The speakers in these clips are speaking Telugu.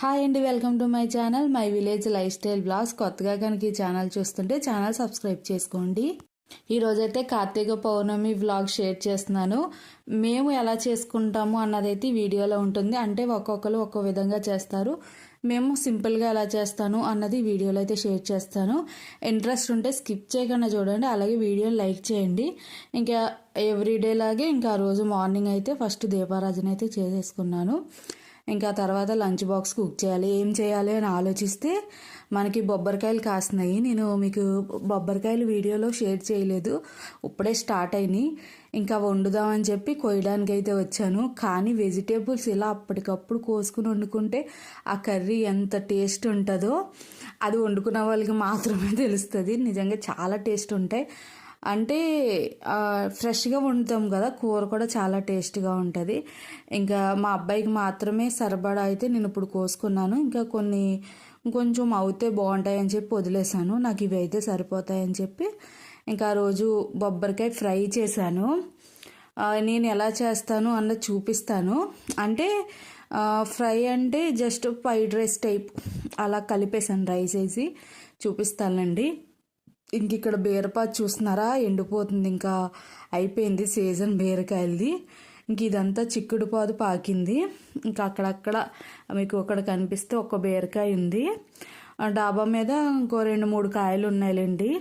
హాయ్ అండి welcome to my channel my village life style blogs కొత్తగా కనుక ఈ ఛానల్ చూస్తుంటే ఛానల్ సబ్స్క్రైబ్ చేసుకోండి. ఈరోజైతే కార్తీక పౌర్ణమి వ్లాగ్ షేర్ చేస్తున్నాను. మేము ఎలా చేసుకుంటాము అన్నదైతే వీడియోలో ఉంటుంది. అంటే ఒక్కొక్కరు ఒక్కో విధంగా చేస్తారు. మేము సింపుల్గా ఎలా చేస్తాను అన్నది వీడియోలో అయితే షేర్ చేస్తాను. ఇంట్రెస్ట్ ఉంటే స్కిప్ చేయకుండా చూడండి. అలాగే వీడియోని లైక్ చేయండి. ఇంకా ఎవ్రీడే లాగే ఇంకా ఆ రోజు మార్నింగ్ అయితే ఫస్ట్ దీపారాజన అయితే చేసేసుకున్నాను. ఇంకా తర్వాత లంచ్ బాక్స్ కుక్ చేయాలి. ఏం చేయాలి అని ఆలోచిస్తే మనకి బొబ్బరికాయలు కాస్తున్నాయి. నేను మీకు బొబ్బరికాయలు వీడియోలో షేర్ చేయలేదు. ఇప్పుడే స్టార్ట్ అయినాయి. ఇంకా వండుదామని చెప్పి కొయ్యడానికి అయితే వచ్చాను. కానీ వెజిటేబుల్స్ ఇలా అప్పటికప్పుడు కోసుకుని వండుకుంటే ఆ కర్రీ ఎంత టేస్ట్ ఉంటుందో అది వండుకున్న వాళ్ళకి మాత్రమే తెలుస్తుంది. నిజంగా చాలా టేస్ట్ ఉంటాయి. అంటే ఫ్రెష్గా వండుతాం కదా కూర కూడా చాలా టేస్ట్గా ఉంటుంది. ఇంకా మా అబ్బాయికి మాత్రమే సరిపడా అయితే నేను ఇప్పుడు కోసుకున్నాను. ఇంకా కొన్ని కొంచెం అవుతే బాగుంటాయని చెప్పి వదిలేసాను నాకు ఇవి అయితే సరిపోతాయని చెప్పి ఇంకా ఆ రోజు బొబ్బరికాయ ఫ్రై చేశాను. నేను ఎలా చేస్తాను అన్నది చూపిస్తాను. అంటే ఫ్రై అంటే జస్ట్ ఫ్రైడ్ రైస్ టైప్ అలా కలిపేసాను రైస్ వేసి చూపిస్తానండి. ఇంక ఇక్కడ బీరపాదు చూస్తున్నారా? ఎండిపోతుంది ఇంకా. అయిపోయింది సీజన్ బీరకాయలది. ఇంక ఇదంతా చిక్కుడు పాదు పాకింది. ఇంకా అక్కడక్కడ మీకు ఒకటి కనిపిస్తే ఒక బీరకాయ ఉంది. డాబా మీద ఇంకో రెండు మూడు కాయలు ఉన్నాయిలేండి.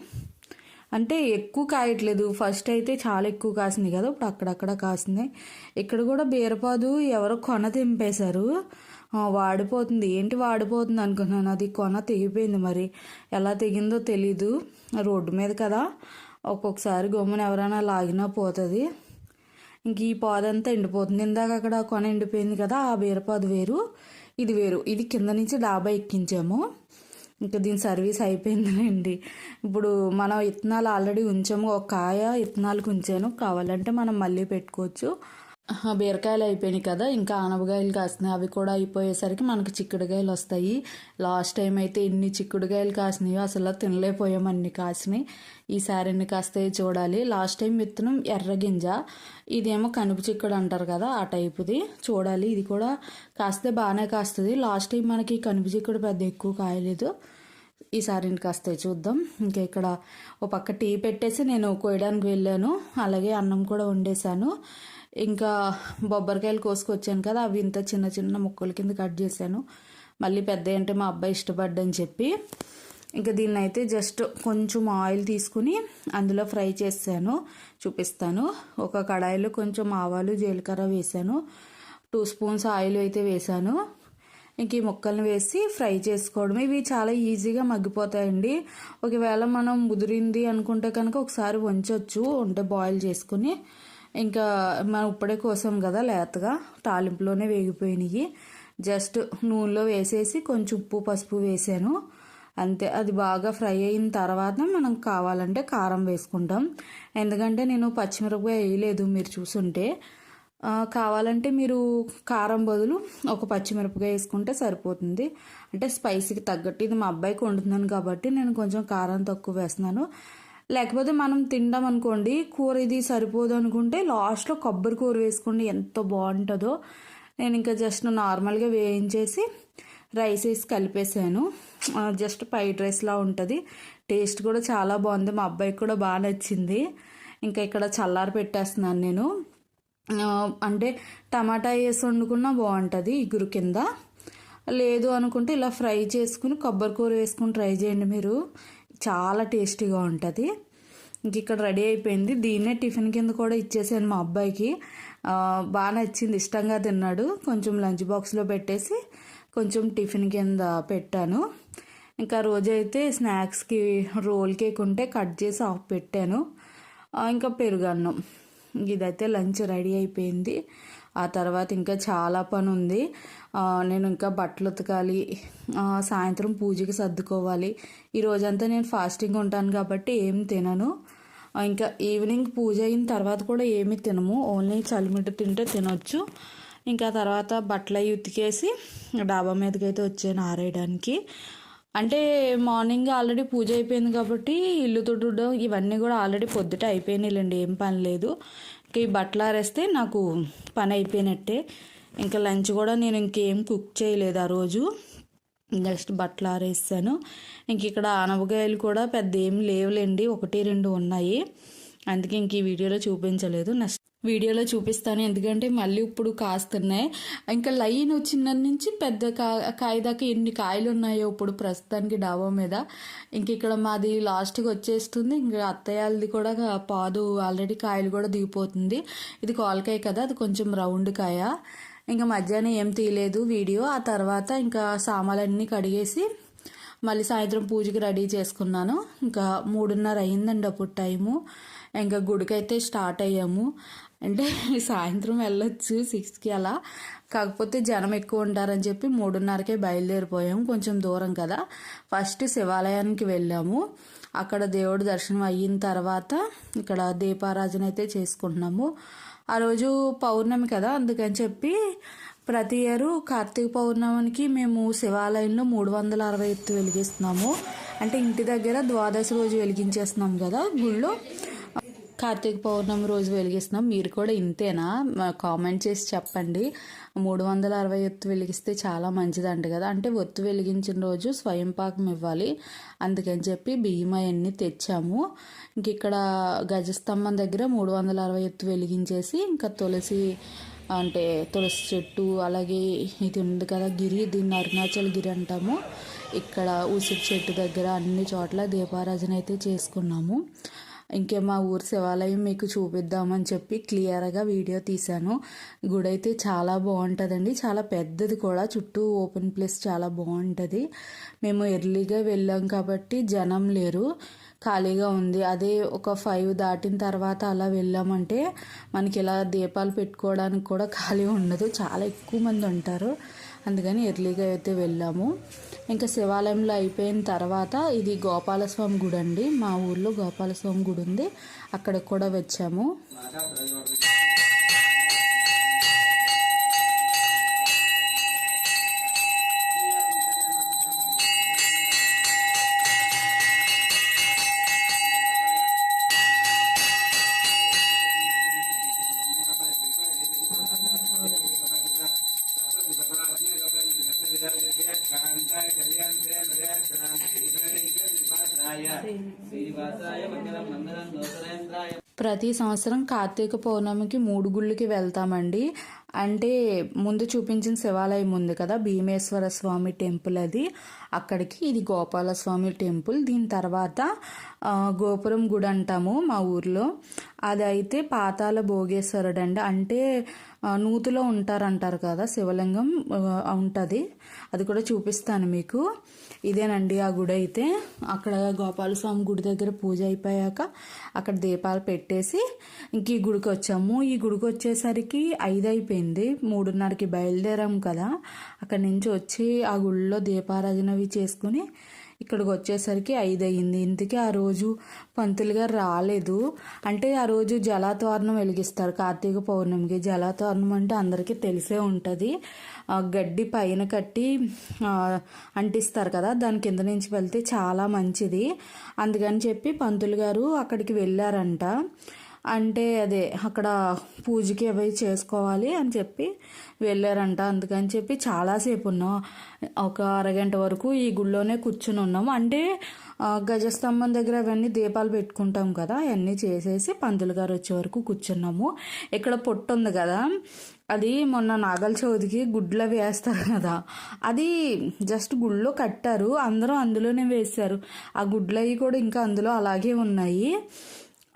అంటే ఎక్కువ కాయట్లేదు. ఫస్ట్ అయితే చాలా ఎక్కువ కాసినాయి కదా. ఇప్పుడు అక్కడక్కడ కాసినాయి ఇక్కడ కూడా బీరపాదు ఎవరో కొన తెంపేశారు. వాడిపోతుంది. ఏంటి వాడిపోతుంది అనుకున్నాను అది కొన తెగిపోయింది మరి. ఎలా తెగిందో తెలీదు. రోడ్డు మీద కదా ఒక్కొక్కసారి గమ్మున ఎవరైనా లాగినా పోతుంది. ఇంక ఈ పాదంతా ఎండిపోతుంది. ఇందాక అక్కడ కొన ఎండిపోయింది కదా ఆ బీరపాదు వేరు ఇది వేరు. ఇది కింద నుంచి డాబా ఎక్కించాము. ఇంకా దీని సర్వీస్ అయిపోయిందండి ఇప్పుడు మనం ఇత్తనాలు ఆల్రెడీ ఉంచాము. ఒక కాయ ఇత్తనాలకు ఉంచాను. కావాలంటే మనం మళ్ళీ పెట్టుకోవచ్చు. బీరకాయలు అయిపోయినాయి కదా ఇంకా ఆనపకాయలు కాసినాయి. అవి కూడా అయిపోయేసరికి మనకి చిక్కుడుకాయలు వస్తాయి. లాస్ట్ టైం అయితే ఎన్ని చిక్కుడుకాయలు కాసినాయో అసలు తినలేకపోయాం అన్ని కాసినాయి. ఈసారి ఎన్ని కాస్తాయి చూడాలి. లాస్ట్ టైం విత్తనం ఎర్రగింజ ఇదేమో కనుపు చిక్కుడు అంటారు కదా ఆ టైపుది. చూడాలి ఇది కూడా కాస్తే బాగానే కాస్తుంది. లాస్ట్ టైం మనకి కనుపు చిక్కుడు పెద్ద ఎక్కువ కాయలేదు. ఈసారి కాస్తాయి చూద్దాం. ఇంకా ఇక్కడ ఒక పక్క టీ పెట్టేసి నేను కోయడానికి వెళ్ళాను. అలాగే అన్నం కూడా వండేసాను ఇంకా బొబ్బరికాయలు కోసుకొచ్చాను కదా అవి ఇంత చిన్న చిన్న ముక్కల కింద కట్ చేశాను. మళ్ళీ పెద్ద అంటే మా అబ్బాయి ఇష్టపడ్డని చెప్పి ఇంకా దీన్ని అయితే జస్ట్ కొంచెం ఆయిల్ తీసుకుని అందులో ఫ్రై చేశాను చూపిస్తాను. ఒక కడాయిలో కొంచెం ఆవాలు జీలకర్ర వేసాను టూ స్పూన్స్ ఆయిల్ అయితే వేసాను ఇంక ఈ ముక్కలను వేసి ఫ్రై చేసుకోవడం ఇవి చాలా ఈజీగా మగ్గిపోతాయండి. ఒకవేళ మనం ముదిరింది అనుకుంటే కనుక ఒకసారి వంచవచ్చు ఉంటే బాయిల్ చేసుకుని. ఇంకా మనం ఇప్పుడే కోసం కదా లేతగా తాలింపులోనే వేగిపోయినాయి. జస్ట్ నూనెలో వేసేసి కొంచెం ఉప్పు పసుపు వేసాను. అంతే అది బాగా ఫ్రై అయిన తర్వాత మనం కావాలంటే కారం వేసుకుంటాం. ఎందుకంటే నేను పచ్చిమిరపకాయ వేయలేదు మీరు చూసుంటే. కావాలంటే మీరు కారం బదులు ఒక పచ్చిమిరపకాయ వేసుకుంటే సరిపోతుంది. అంటే స్పైసీకి తగ్గట్టు. ఇది మా అబ్బాయికి వండుతున్నాను కాబట్టి నేను కొంచెం కారం తక్కువ వేస్తున్నాను. లేకపోతే మనం తిండం అనుకోండి కూర ఇది సరిపోదు అనుకుంటే లాస్ట్లో కొబ్బరి కూర వేసుకోండి ఎంత బాగుంటుందో. నేను ఇంకా జస్ట్ నార్మల్గా వేయించేసి రైస్ వేసి కలిపేసాను. జస్ట్ ఫ్రైడ్ రైస్లా ఉంటుంది. టేస్ట్ కూడా చాలా బాగుంది. మా అబ్బాయికి కూడా బాగా నచ్చింది. ఇంకా ఇక్కడ చల్లారి పెట్టేస్తున్నాను నేను. అంటే టమాటా వేసి వండుకున్నా బాగుంటుంది ఇగురు కింద. లేదు అనుకుంటే ఇలా ఫ్రై చేసుకుని కొబ్బరి కూర వేసుకుని ట్రై చేయండి మీరు. చాలా టేస్టీగా ఉంటుంది. ఇంక ఇక్కడ రెడీ అయిపోయింది. దీన్నే టిఫిన్ కింద కూడా ఇచ్చేసాను మా అబ్బాయికి. బాగా నచ్చింది. ఇష్టంగా తిన్నాడు. కొంచెం లంచ్ బాక్స్లో పెట్టేసి కొంచెం టిఫిన్ కింద పెట్టాను. ఇంకా రోజైతే స్నాక్స్కి రోల్ కేక్ ఉంటే కట్ చేసి ఆఫ్ పెట్టాను. ఇంకా పెరుగన్నం ఇదైతే లంచ్ రెడీ అయిపోయింది. ఆ తర్వాత ఇంకా చాలా పని ఉంది నేను ఇంకా బట్టలు ఉతకాలి. సాయంత్రం పూజకి సర్దుకోవాలి. ఈ రోజంతా నేను ఫాస్టింగ్ ఉంటాను కాబట్టి ఏం తినను. ఇంకా ఈవినింగ్ పూజ అయిన తర్వాత కూడా ఏమి తినము. ఓన్లీ చలిమిట తింటే తినొచ్చు. ఇంకా తర్వాత బట్టలు అవి ఉతికేసి డాబా మీదకి అయితే వచ్చాను ఆరేయడానికి అంటే మార్నింగ్ ఆల్రెడీ పూజ అయిపోయింది కాబట్టి ఇల్లు తుడడం ఇవన్నీ కూడా ఆల్రెడీ పొద్దుట అయిపోయినాయిలేండి. ఏం పని లేదు. ఇంకా ఈ బట్టలు ఆరేస్తే నాకు పని అయిపోయినట్టే. ఇంకా లంచ్ కూడా నేను ఇంకేం కుక్ చేయలేదు ఆ రోజు. నెక్స్ట్ బట్టలు ఆరేసాను. ఇంక ఇక్కడ ఆనపకాయలు కూడా పెద్ద ఏమి లేవులేండి ఒకటి రెండు ఉన్నాయి. అందుకే ఇంక ఈ వీడియోలో చూపించలేదు. నెక్స్ట్ వీడియోలో చూపిస్తాను ఎందుకంటే మళ్ళీ ఇప్పుడు కాస్తున్నాయి. ఇంకా లైన్ వచ్చిన నుంచి పెద్ద కా కాయ దాకా ఎన్ని కాయలు ఉన్నాయో ఇప్పుడు ప్రస్తుతానికి డాబా మీద. ఇంక ఇక్కడ మాది లాస్ట్కి వచ్చేస్తుంది. ఇంకా అత్తయ్యది కూడా పాదు ఆల్రెడీ కాయలు కూడా దిగిపోతుంది. ఇది కాలకాయ కదా అది కొంచెం రౌండ్ కాయ. ఇంకా మధ్యాహ్నం ఏం తీయలేదు వీడియో. ఆ తర్వాత ఇంకా సామాన్లన్నీ కడిగేసి మళ్ళీ సాయంత్రం పూజకి రెడీ చేసుకున్నాను. ఇంకా మూడున్నర అయిందండి అప్పుడు టైము. ఇంకా గుడికైతే స్టార్ట్ అయ్యాము. అంటే సాయంత్రం వెళ్ళొచ్చు సిక్స్కి అలా. కాకపోతే జనం ఎక్కువ ఉంటారని చెప్పి మూడున్నరకే బయలుదేరిపోయాము. కొంచెం దూరం కదా. ఫస్ట్ శివాలయానికి వెళ్ళాము. అక్కడ దేవుడి దర్శనం అయిన తర్వాత ఇక్కడ దీపారాజన అయితే చేసుకుంటున్నాము. ఆ రోజు పౌర్ణమి కదా అందుకని చెప్పి ప్రతి ఇయరు కార్తీక పౌర్ణమికి మేము శివాలయంలో మూడు వందల అరవై ఎత్తు వెలిగిస్తున్నాము. అంటే ఇంటి దగ్గర ద్వాదశి రోజు వెలిగించేస్తున్నాం కదా గుళ్ళో. కార్తీక పౌర్ణమి రోజు వెలిగిస్తున్నాం. మీరు కూడా ఇంతేనా? కామెంట్ చేసి చెప్పండి. మూడు వందల అరవై ఒత్తు వెలిగిస్తే చాలా మంచిదంట కదా. అంటే ఒత్తు వెలిగించిన రోజు స్వయం పాకం ఇవ్వాలి. అందుకని చెప్పి బియ్యం అవన్నీ తెచ్చాము. ఇంక ఇక్కడ గజస్తంభం దగ్గర మూడు వందల అరవై ఒత్తు వెలిగించేసి ఇంకా తులసి అంటే తులసి చెట్టు అలాగే ఇది ఉంది కదా గిరి దీన్ని అరుణాచల్ గిరి అంటాము. ఇక్కడ ఉసిరి చెట్టు దగ్గర అన్ని చోట్ల దీపారాజన అయితే చేసుకున్నాము. ఇంకే మా ఊరు శివాలయం మీకు చూపిద్దామని చెప్పి క్లియర్గా వీడియో తీశాను. గుడి అయితే చాలా బాగుంటుందండి. చాలా పెద్దది కూడా. చుట్టూ ఓపెన్ ప్లేస్ చాలా బాగుంటుంది. మేము ఎర్లీగా వెళ్ళాం కాబట్టి జనం లేరు. ఖాళీగా ఉంది. అదే ఒక ఫైవ్ దాటిన తర్వాత అలా వెళ్ళామంటే మనకి ఇలా దీపాలు పెట్టుకోవడానికి కూడా ఖాళీ ఉండదు. చాలా ఎక్కువ మంది ఉంటారు. అందుకని ఎర్లీగా అయితే వెళ్ళాము. ఇంకా శివాలయంలో అయిపోయిన తర్వాత ఇది గోపాలస్వామి గుడి అండి. మా ఊర్లో గోపాలస్వామి గుడి ఉంది. అక్కడికి కూడా వచ్చాము. ప్రతి సంవత్సరం కార్తీక పౌర్ణమికి మూడు గుళ్ళకి వెళ్తామండి. అంటే ముందు చూపించిన శివాలయం ఉంది కదా భీమేశ్వర స్వామి టెంపుల్ అది. అక్కడికి ఇది గోపాలస్వామి టెంపుల్. దీని తర్వాత గోపురం గుడి అంటాము మా ఊర్లో. అది అయితే పాతాల భోగేశ్వరుడు అండి. అంటే నూతిలో ఉంటారంటారు కదా శివలింగం ఉంటుంది. అది కూడా చూపిస్తాను మీకు. ఇదేనండి ఆ గుడి అయితే. అక్కడ గోపాలస్వామి గుడి దగ్గర పూజ అయిపోయాక అక్కడ దీపాలు పెట్టేసి ఇంక ఈ గుడికి వచ్చాము. ఈ గుడికి వచ్చేసరికి ఐదు అయిపోయింది మూడున్నరకి బయలుదేరాం కదా. అక్కడి నుంచి వచ్చి ఆ గుళ్ళో దీపారాధనవి చేసుకుని ఇక్కడికి వచ్చేసరికి ఐదు అయ్యింది ఇంతకీ ఆ రోజు పంతులు గారు రాలేదు. అంటే ఆ రోజు జలాతోరణం వెలిగిస్తారు. కార్తీక పౌర్ణమికి. జలాతోరణం అంటే అందరికీ తెలిసే ఉంటుంది. గడ్డి పైన కట్టి అంటిస్తారు కదా. దాని కింద నుంచి వెళ్తే చాలా మంచిది. అందుకని చెప్పి పంతులు గారు అక్కడికి వెళ్ళారంట. అంటే అదే అక్కడ పూజకి అవి చేసుకోవాలి అని చెప్పి వెళ్ళారంట. అందుకని చెప్పి చాలాసేపు ఉన్నాం. ఒక అరగంట వరకు ఈ గుళ్ళోనే కూర్చుని ఉన్నాము అంటే గజస్తంభం దగ్గర అవన్నీ దీపాలు పెట్టుకుంటాం కదా అవన్నీ చేసేసి పంతులు గారు వచ్చే వరకు కూర్చున్నాము. ఇక్కడ పొట్టు ఉంది కదా అది మొన్న నాగల చవితికి గుడ్లు వేస్తారు కదా అది జస్ట్ గుళ్ళో కట్టారు. అందరూ అందులోనే వేశారు. ఆ గుడ్లు అవి కూడా ఇంకా అందులో అలాగే ఉన్నాయి.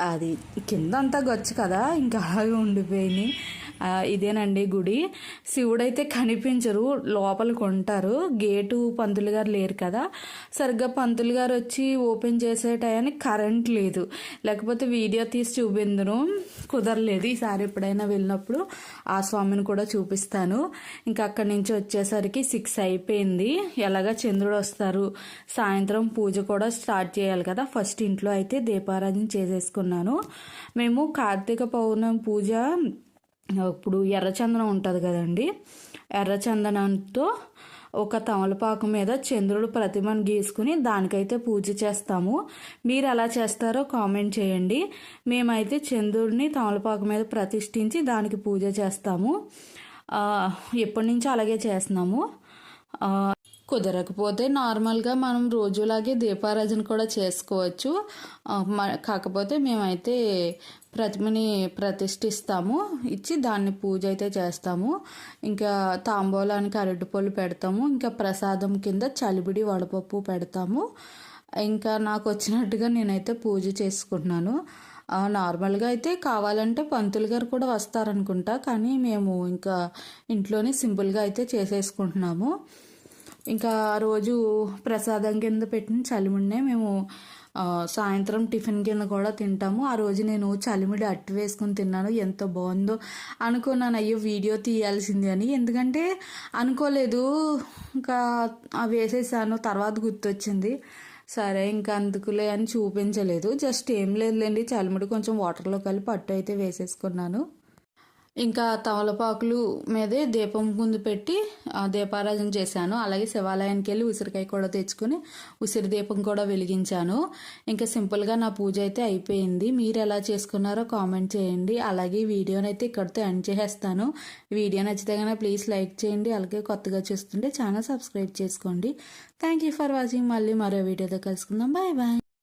అది కింద అంతా గచ్చు కదా ఇంకా అలాగే ఉండిపోయినాయి. ఇదేనండి గుడి. శివుడైతే కనిపించరు లోపలికి ఉంటారు గేటు పంతులు గారు లేరు కదా. సరిగ్గా పంతులు గారు వచ్చి ఓపెన్ చేసే టయానికి కరెంట్ లేదు. లేకపోతే వీడియో తీసి చూపిందును కుదరలేదు ఈసారి ఎప్పుడైనా వెళ్ళినప్పుడు. ఆ స్వామిని కూడా చూపిస్తాను. ఇంకా అక్కడి నుంచి వచ్చేసరికి సిక్స్ అయిపోయింది. ఎలాగా చంద్రుడు వస్తారు? సాయంత్రం పూజ కూడా స్టార్ట్ చేయాలి కదా. ఫస్ట్ ఇంట్లో అయితే దీపారాధన చేసేసుకున్నాను. మేము కార్తీక పౌర్ణమి పూజ ఇప్పుడు ఎర్రచందనం ఉంటుంది కదండి. ఎర్రచందనంతో ఒక తమలపాకు మీద చంద్రుడు ప్రతిమను గీసుకుని దానికైతే పూజ చేస్తాము. మీరు ఎలా చేస్తారో కామెంట్ చేయండి. మేమైతే చంద్రుడిని తమలపాకు మీద ప్రతిష్ఠించి దానికి పూజ చేస్తాము. ఎప్పటి నుంచో అలాగే చేస్తున్నాము. కుదరకపోతే నార్మల్గా మనం రోజులాగే దీపారాధన కూడా చేసుకోవచ్చు. మ- కాకపోతే మేమైతే ప్రతిమని ప్రతిష్ఠిస్తాము. ఇచ్చి దాన్ని పూజ అయితే చేస్తాము. ఇంకా తాంబూలానికి అరటిపళ్ళు పెడతాము. ఇంకా ప్రసాదం కింద చలిబిడి వడపప్పు పెడతాము. ఇంకా నాకు వచ్చినట్టుగా నేనైతే పూజ చేసుకుంటున్నాను. నార్మల్గా అయితే కావాలంటే పంతులు గారు కూడా వస్తారనుకుంటా. కానీ మేము ఇంకా ఇంట్లోనే సింపుల్గా అయితే చేసేసుకుంటున్నాము. ఇంకా ఆ రోజు ప్రసాదం కింద పెట్టిన చలిమిడినే మేము సాయంత్రం టిఫిన్ కింద కూడా తింటాము. ఆ రోజు నేను చలిమిడి అట్టు వేసుకుని తిన్నాను. ఎంత బాగుందో అనుకున్నాను. అయ్యో వీడియో తీయాల్సింది అని. ఎందుకంటే అనుకోలేదు. ఇంకా వేసేసాను. తర్వాత గుర్తొచ్చింది. సరే ఇంకా అందుకులే అని చూపించలేదు. జస్ట్ ఏం లేదులేండి. చలిమిడి కొంచెం వాటర్లో కలిపి అట్టు అయితే వేసేసుకున్నాను. ఇంకా తమలపాకులు మీదే దీపం ముందు పెట్టి దీపారాధన చేశాను. అలాగే శివాలయానికి వెళ్ళి ఉసిరికాయ కూడా తెచ్చుకుని ఉసిరి దీపం కూడా వెలిగించాను. ఇంకా సింపుల్గా నా పూజ అయితే అయిపోయింది. మీరు ఎలా చేసుకున్నారో కామెంట్ చేయండి. అలాగే ఈ వీడియోని అయితే ఇక్కడితో ఎండ్ చేసేస్తాను. వీడియో నచ్చితే కనుక ప్లీజ్ లైక్ చేయండి. అలాగే కొత్తగా చూస్తుంటే ఛానల్ సబ్స్క్రైబ్ చేసుకోండి. Thank you for watching. మళ్ళీ మరో వీడియోతో కలుసుకుందాం. Bye bye.